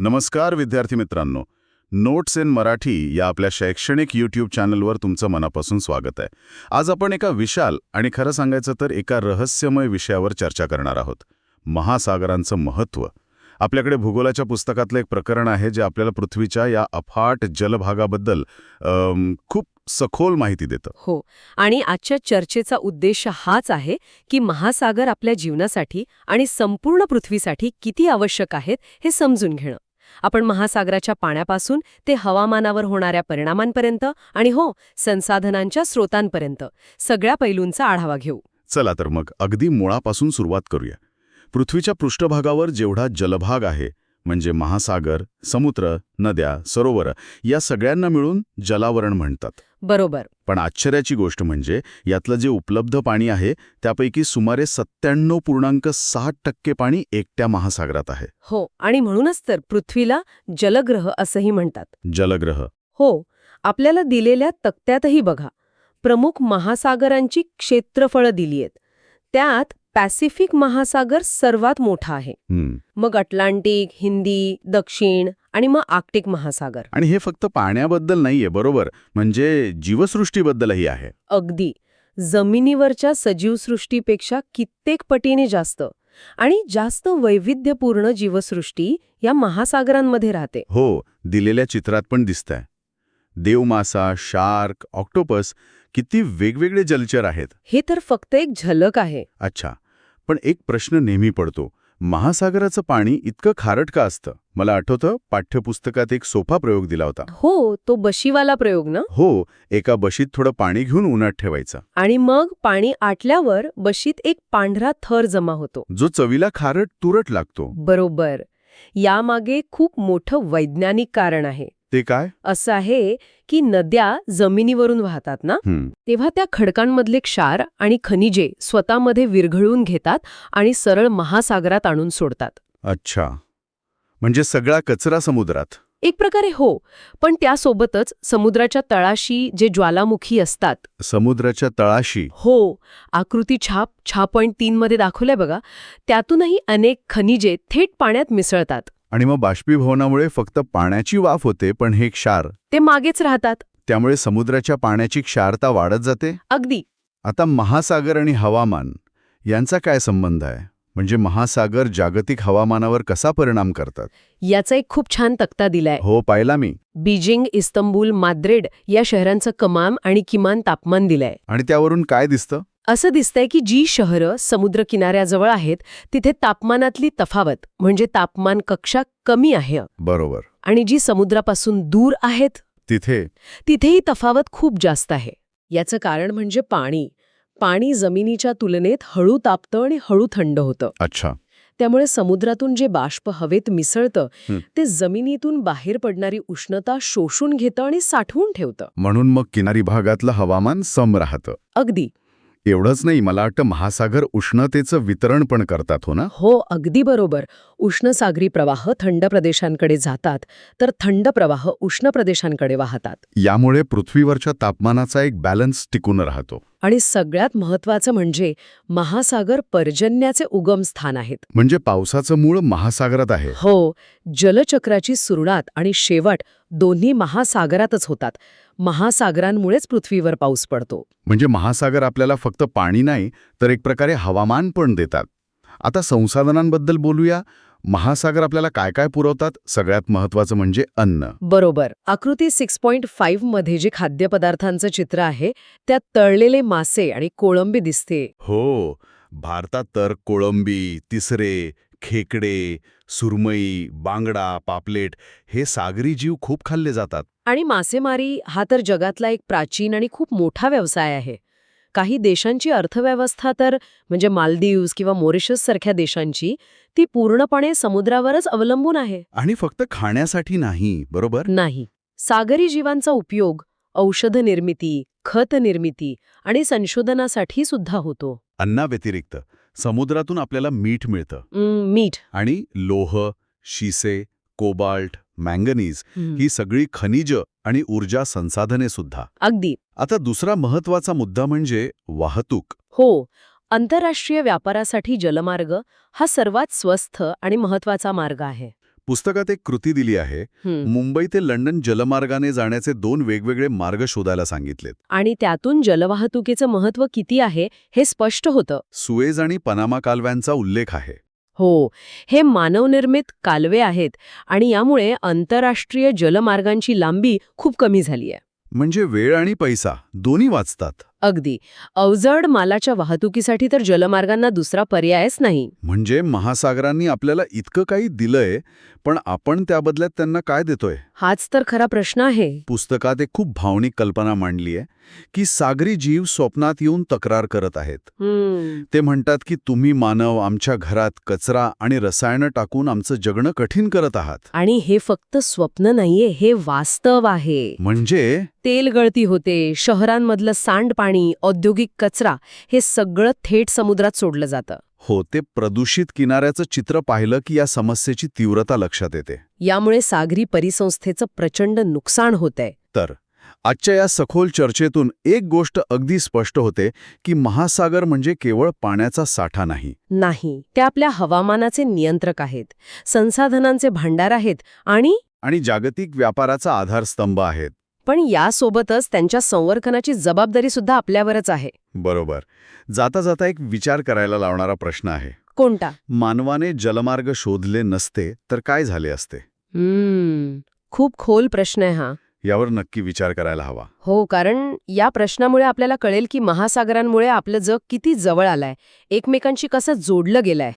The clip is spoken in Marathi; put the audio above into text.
नमस्कार विद्यार्थी मित्रांनो. नोट्स इन मराठी या आपल्या शैक्षणिक यूट्यूब चॅनलवर तुमचं मनापासून स्वागत आहे. आज आपण एका विशाल आणि खरं सांगायचं तर एका रहस्यमय विषयावर चर्चा करणार आहोत. महासागरांचं महत्त्व. आपल्याकडे भूगोलाच्या पुस्तकातलं एक प्रकरण आहे जे आपल्याला पृथ्वीच्या या अफाट जलभागाबद्दल खूप सखोल माहिती देतं. हो. आणि आजच्या चर्चेचा उद्देश हाच आहे की महासागर आपल्या जीवनासाठी आणि संपूर्ण पृथ्वीसाठी किती आवश्यक आहेत हे समजून घेणं. आपण महासागराच्या पाण्यापासून ते हवामानावर होणाऱ्या परिणामांपर्यंत आणि हो संसाधनांच्या स्रोतांपर्यंत सगळ्या पैलूंचा आढावा घेऊ. चला तर मग अगदी मुळापासून सुरुवात करूया. पृथ्वीच्या पृष्ठभागावर जेवढा जलभाग आहे म्हणजे महासागर समुद्र नद्या सरोवर या सगळ्यांना मिळून जलावरण म्हणतात. बरोबर. पण आश्चर्याची गोष्ट म्हणजे यातलं जे उपलब्ध पाणी आहे त्यापैकी सुमारे सत्त्याण्णव पूर्णांक साठ टक्के पाणी एकट्या महासागरात आहे. हो आणि म्हणूनच तर पृथ्वीला जलग्रह असंही म्हणतात. जलग्रह. हो आपल्याला दिलेल्या तक्त्यातही बघा. प्रमुख महासागरांची क्षेत्रफळं दिली आहेत त्यात पॅसिफिक महासागर सर्वात मोठा आहे. मग अटलांटिक हिंदी दक्षिण आणि मग आर्क्टिक महासागर. आणि हे फक्त पाण्याबद्दल नाहीये बरोबर? म्हणजे जीवसृष्टीबद्दलही आहे. अगदी. जमिनीवरच्या सजीवसृष्टीपेक्षा कित्येक पटीने जास्त आणि जास्त वैविध्यपूर्ण जीवसृष्टी या महासागरांमध्ये राहते. हो दिलेल्या चित्रात पण दिसतंय. देवमासा शार्क ऑक्टोपस किती वेगवेगळे जलचर आहेत. हे तर फक्त एक झलक आहे. अच्छा पण एक प्रश्न नेहमी पडतो. महासागराचं पाणी इतकं खारट का असतं? मला आठवतं पाठ्यपुस्तकात एक सोपा प्रयोग दिला होता. हो तो बशीवाला प्रयोग ना? हो एका बशीत थोडं पाणी घेऊन उन्हात ठेवायचं. आणि मग पाणी आटल्यावर बशीत एक पांढरा थर जमा होतो. जो चवीला खारट तुरट लागतो. बरोबर. यामागे खूप मोठं वैज्ञानिक कारण आहे. ते काय? असं आहे की नद्या जमिनीवरून वाहतात ना? तेव्हा त्या खडकांमधले क्षार आणि खनिजे स्वतःमध्ये विरघळून घेतात आणि सरळ महासागरात आणून सोडतात. अच्छा. म्हणजे सगळा कचरा समुद्रात. एक प्रकारे हो पण त्यासोबतच समुद्राच्या तळाशी जे ज्वालामुखी असतात. समुद्राच्या तळाशी? हो आकृती छाप छहा पॉईंट तीनमध्ये दाखवलंय बघा. त्यातूनही अनेक खनिजे थेट पाण्यात मिसळतात. आणि मग बाष्पीभवनामुळे फक्त पाण्याची वाफ होते पण हे क्षार. ते मागेच राहतात. त्यामुळे समुद्राच्या पाण्याची क्षारता वाढत जाते? अगदी. आता महासागर आणि हवामान यांचा काय संबंध आहे? म्हणजे महासागर जागतिक हवामानावर कसा परिणाम करतात? याचा एक खूप छान तक्ता दिलाय. हो पाहिला मी. बीजिंग इस्तंबूल माद्रिड या शहरांचं कमाम आणि किमान तापमान दिलंय. आणि त्यावरून काय दिसतं? असं दिसतंय की जी शहरं समुद्र किनाऱ्याजवळ आहेत तिथे तापमानातली तफावत म्हणजे तापमान कक्षा कमी आहे. बरोबर. आणि जी समुद्रापासून दूर आहेत तिथे. तिथेही तफावत खूप जास्त आहे. याचं कारण म्हणजे पाणी. पाणी जमिनीच्या तुलनेत हळू तापतं आणि हळू थंड होतं. अच्छा. त्यामुळे समुद्रातून जे बाष्प हवेत मिसळतं. ते जमिनीतून बाहेर पडणारी उष्णता शोषून घेतं आणि साठवून ठेवतं. म्हणून मग किनारी भागातलं हवामान सम राहतं. अगदी. एवढंच नाही मला वाटतं महासागर उष्णतेचं वितरण पण करतात हो ना? हो अगदी बरोबर. उष्ण सागरी प्रवाह थंड प्रदेशांकडे जातात तर थंड प्रवाह उष्ण प्रदेशांकडे वाहतात. यामुळे पृथ्वीवरच्या तापमानाचा एक बॅलन्स टिकून राहतो. आणि सगळ्यात महत्वाचं म्हणजे महासागर पर्जन्याचे उगम स्थान आहेत. म्हणजे पावसाचं मूळ महासागरात आहे. हो जलचक्राची सुरुवात आणि शेवट दोन्ही महासागरातच होतात. महासागरांमुळेच पृथ्वीवर पाऊस पडतो. म्हणजे महासागर आपल्याला फक्त पाणी नाही तर एक प्रकारे हवामान पण देतात. आता संसाधनांबद्दल बोलूया. महासागर आपल्याला काय काय पुरवतात? सगळ्यात महत्वाचं म्हणजे अन्न. बरोबर. आकृती सिक्स पॉईंट फाईव्हमध्ये जे खाद्यपदार्थांचं चित्र आहे त्यात तळलेले मासे आणि कोळंबी दिसते. हो. भारतात तर कोळंबी तिसरे खेकडे सुरमई बांगडा पापलेट हे सागरी जीव खूप खाल्ले जातात. आणि मासेमारी हा तर जगातला एक प्राचीन आणि खूप मोठा व्यवसाय आहे. काही देशांची अर्थव्यवस्था तर म्हणजे मालदीव्स किंवा मॉरिशस सारख्या देशांची ती पूर्णपणे समुद्रावरच अवलंबून आहे. आणि फक्त खाण्यासाठी नाही बरोबर? नाही. सागरी जीवांचा उपयोग औषध निर्मिती खत निर्मिती आणि संशोधनासाठी सुद्धा होतो. अन्नाव्यतिरिक्त. समुद्रातून आपल्याला मीठ मिळतं. मीठ. आणि लोह शिसे कोबाल्ट मँगनीज. ही सगळी खनिज आणि ऊर्जा संसाधने सुद्धा. अगदी. आता दुसरा महत्त्वाचा मुद्दा म्हणजे वाहतूक. हो आंतरराष्ट्रीय व्यापारासाठी जलमार्ग हा सर्वात स्वस्थ आणि महत्त्वाचा मार्ग आहे. पुस्तकात एक कृती दिली आहे. मुंबई ते लंडन जलमार्गाने जाण्याचे दोन वेगवेगळे मार्ग शोधायला सांगितलेत. आणि त्यातून जलवाहतुकीचं महत्त्व किती आहे हे स्पष्ट होतं. सुएज आणि पनामा कालव्यांचा उल्लेख आहे. हो हे मानवनिर्मित कालवे आहेत आणि यामुळे आंतरराष्ट्रीय जलमार्गांची लांबी खूप कमी झाली आहे म्हणजे वेळ आणि पैसा दोन्ही वाचतात. अगदी. अवजड मालाच्या वाहतुकीसाठी तर जलमार्गांना दुसरा पर्यायच नाही. म्हणजे महासागरांनी आपल्याला इतकं काही दिलंय पण आपण त्या बदल्यात त्यांना काय देतोय? हाच तर खरा प्रश्न आहे. पुस्तकात एक खूप भावनिक कल्पना मांडली आहे की सागरी जीव स्वप्नात येऊन तक्रार करत आहेत. ते म्हणतात की तुम्ही मानव आमच्या घरात कचरा आणि रसायनं टाकून आमचं जगणं कठीण करत आहात. आणि हे फक्त स्वप्न नाहीये हे वास्तव आहे. म्हणजे? तेल गळती होते शहरांमधलं सांडपाणी औद्योगिक कचरा हे सगळं थेट समुद्रात सोडलं जातं. हो ते प्रदूषित किनाऱ्याचं चित्र पाहिलं की या समस्येची तीव्रता लक्षात येते. यामुळे सागरी परिसंस्थेचं प्रचंड नुकसान होतंय. तर आजच्या या सखोल चर्चेतून एक गोष्ट अगदी स्पष्ट होते की महासागर म्हणजे केवळ पाण्याचा साठा नाही. नाही ते आपल्या हवामानाचे नियंत्रक आहेत संसाधनांचे भांडार आहेत आणि आणि जागतिक व्यापाराचा आधारस्तंभ आहेत. पण यासोबतच त्यांच्या संवर्धनाची जबाबदारी सुद्धा आपल्यावरच आहे. बरोबर. जाता जाता एक विचार करायला लावणारा प्रश्न आहे. कोणता? मानवाने जलमार्ग शोधले नसते तर काय झाले असते? खूप खोल प्रश्न आहे हा. यावर नक्की विचार करायला हवा. हो कारण या प्रश्नामुळे आपल्याला कळेल की महासागरांमुळे आपलं जग किती जवळ आलंय. एकमेकांशी कसं जोडलं गेलंय.